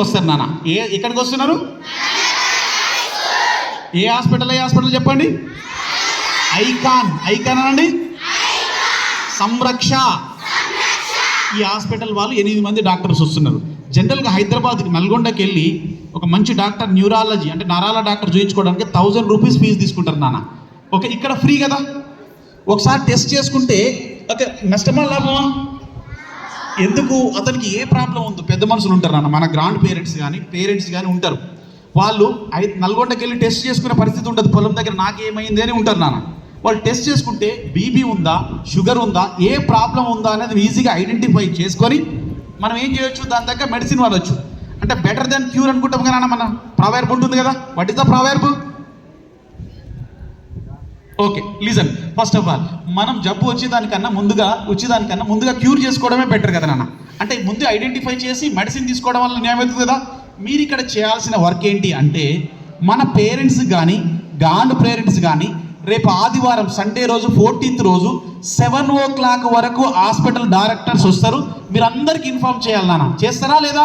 వస్తారు నాన్న. ఏ ఎక్కడికి వస్తున్నారు ఏ హాస్పిటల్ ఏ హాస్పిటల్ చెప్పండి? ఐకాన్. ఐకాన్ అనండి? సంరక్ష. ఈ హాస్పిటల్ వాళ్ళు ఎనిమిది మంది డాక్టర్స్ వస్తున్నారు. జనరల్గా హైదరాబాద్కి నల్గొండకి వెళ్ళి ఒక మంచి డాక్టర్ న్యూరాలజీ అంటే నరాల డాక్టర్ చూయించుకోవడానికి థౌజండ్ రూపీస్ ఫీజు తీసుకుంటారు నాన్న. ఓకే ఇక్కడ ఫ్రీ కదా? ఒకసారి టెస్ట్ చేసుకుంటే ఓకే నష్టమా లాభమా? ఎందుకు? అతనికి ఏ ప్రాబ్లం ఉందో? పెద్ద మనుషులు ఉంటారు నాన్న. మన గ్రాండ్ పేరెంట్స్ కానీ పేరెంట్స్ కానీ ఉంటారు. వాళ్ళు అయితే నల్గొండకి వెళ్ళి టెస్ట్ చేసుకునే పరిస్థితి ఉంటుంది పొలం దగ్గర నాకేమైంది అని ఉంటారు నాన్న. వాళ్ళు టెస్ట్ చేసుకుంటే బీపీ ఉందా షుగర్ ఉందా ఏ ప్రాబ్లం ఉందా అనేది ఈజీగా ఐడెంటిఫై చేసుకొని మనం ఏం చేయొచ్చు? దాని దగ్గర మెడిసిన్ వాడచ్చు. అంటే బెటర్ దెన్ క్యూర్ అనుకుంటాం కదా నాన్న మన. ప్రవేర్బ్ ఉంటుంది కదా. What is the proverb okay listen first of all మనం జబ్బు వచ్చేదానికన్నా ముందుగా వచ్చేదానికన్నా ముందుగా క్యూర్ చేసుకోవడమే బెటర్ కదా నాన్న. అంటే ముందు ఐడెంటిఫై చేసి మెడిసిన్ తీసుకోవడం వల్ల ఏమవుతుంది కదా. మీరు ఇక్కడ చేయాల్సిన వర్క్ ఏంటి అంటే మన పేరెంట్స్ కానీ గాండ్ పేరెంట్స్ కానీ రేపు ఆదివారం సండే రోజు ఫోర్టీన్త్ రోజు సెవెన్ ఓ క్లాక్ వరకు హాస్పిటల్ డైరెక్టర్స్ వస్తారు. మీరు అందరికి ఇన్ఫార్మ్ చేయాలి నాన్న. చేస్తారా లేదా?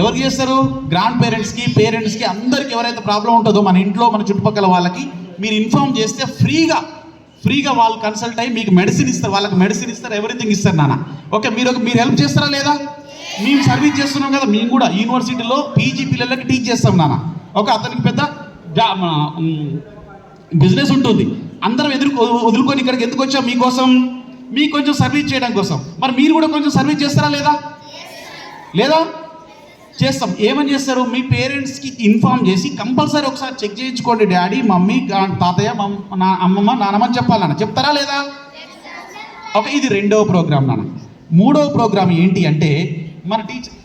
ఎవరికి చేస్తారు? గ్రాండ్ పేరెంట్స్కి పేరెంట్స్కి అందరికి ఎవరైతే ప్రాబ్లం ఉంటుందో మన ఇంట్లో మన చుట్టుపక్కల వాళ్ళకి మీరు ఇన్ఫార్మ్ చేస్తే ఫ్రీగా ఫ్రీగా వాళ్ళు కన్సల్ట్ అయ్యి మీకు మెడిసిన్ ఇస్తారు. వాళ్ళకి మెడిసిన్ ఇస్తారు ఎవ్రీథింగ్ ఇస్తారు నాన్న. ఓకే మీరు ఒక మీరు హెల్ప్ చేస్తారా లేదా? మేము సర్వీస్ చేస్తున్నాం కదా మేము కూడా యూనివర్సిటీలో పీజీ పిల్లలకి టీచ్ చేస్తాం నాన్న. ఓకే అతనికి పెద్ద బిజినెస్ ఉంటుంది. అందరం ఎదురు వదులుకొని ఇక్కడికి ఎందుకు వచ్చాం? మీకోసం మీకు కొంచెం సర్వీస్ చేయడం కోసం. మరి మీరు కూడా కొంచెం సర్వీస్ చేస్తారా లేదా? లేదా? చేస్తాం. ఏమని చేస్తారు? మీ పేరెంట్స్కి ఇన్ఫార్మ్ చేసి కంపల్సరీ ఒకసారి చెక్ చేయించుకోండి. డాడీ మమ్మీ తాతయ్య నా అమ్మమ్మ నానమ్మ చెప్పాలన్న. చెప్తారా లేదా? ఓకే ఇది రెండవ ప్రోగ్రామ్ నాన్న. మూడవ ప్రోగ్రామ్ ఏంటి అంటే మన teacher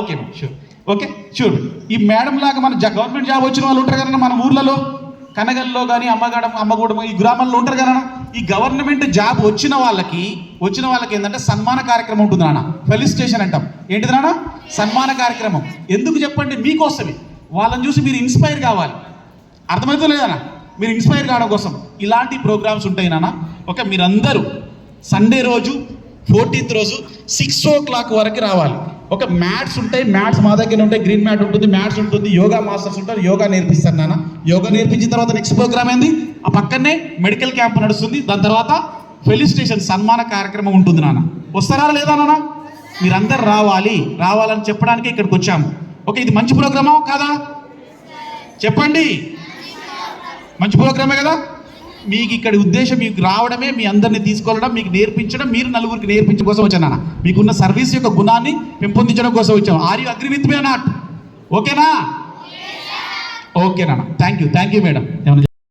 okay sure. Okay sure. ఈ మేడం లాగా మన గవర్నమెంట్ జాబ్ వచ్చిన వాళ్ళు ఉంటారు కదన్నా మన ఊర్లలో. కనగల్లో కానీ అమ్మగడ అమ్మగూడెం ఈ గ్రామంలో ఉంటారు కదా ఈ గవర్నమెంట్ జాబ్ వచ్చిన వాళ్ళకి వచ్చిన వాళ్ళకి ఏంటంటే సన్మాన కార్యక్రమం ఉంటుంది నాన్న. ఫెలిసిటేషన్ అంటాం. ఏంటిది నాన్న? సన్మాన కార్యక్రమం. ఎందుకు చెప్పండి? మీకోసమే. వాళ్ళని చూసి మీరు ఇన్స్పైర్ కావాలి. అర్థమవుతుంది లేదన్నా మీరు ఇన్స్పైర్ కావడం కోసం. ఇలాంటి ప్రోగ్రామ్స్ ఉంటాయి నాన్న. ఓకే మీరందరూ సండే రోజు ఫోర్టీన్త్ రోజు సిక్స్ ఓ క్లాక్ వరకు రావాలి. ఒక మ్యాట్స్ ఉంటాయి మ్యాట్స్ మా దగ్గర ఉంటాయి గ్రీన్ మ్యాట్ ఉంటుంది మ్యాట్స్ ఉంటుంది యోగా మాస్టర్స్ ఉంటారు యోగా నేర్పిస్తారు నాన్న. యోగా నేర్పించిన తర్వాత నెక్స్ట్ ప్రోగ్రామ్ ఏంది? ఆ పక్కనే మెడికల్ క్యాంప్ నడుస్తుంది దాని తర్వాత ఫెలిస్టేషన్ సన్మాన కార్యక్రమం ఉంటుంది నాన్న. వస్తారా లేదా నాన్న? మీరందరు రావాలి రావాలని చెప్పడానికి ఇక్కడికి వచ్చాము ఓకే ఇది మంచి ప్రోగ్రామా? కాదా? చెప్పండి. మంచి ప్రోగ్రామే కదా? మీకు ఇక్కడ ఉద్దేశం మీకు రావడమే మీ అందరిని తీసుకెళ్ళడం మీకు నేర్పించడం మీరు నలుగురికి నేర్పించడం కోసం వచ్చాను మీకున్న సర్వీస్ యొక్క గుణాన్ని పెంపొందించడం కోసం వచ్చాం. Are you agree with me not ఓకేనా ఓకే నాన్న. Thank you thank you madam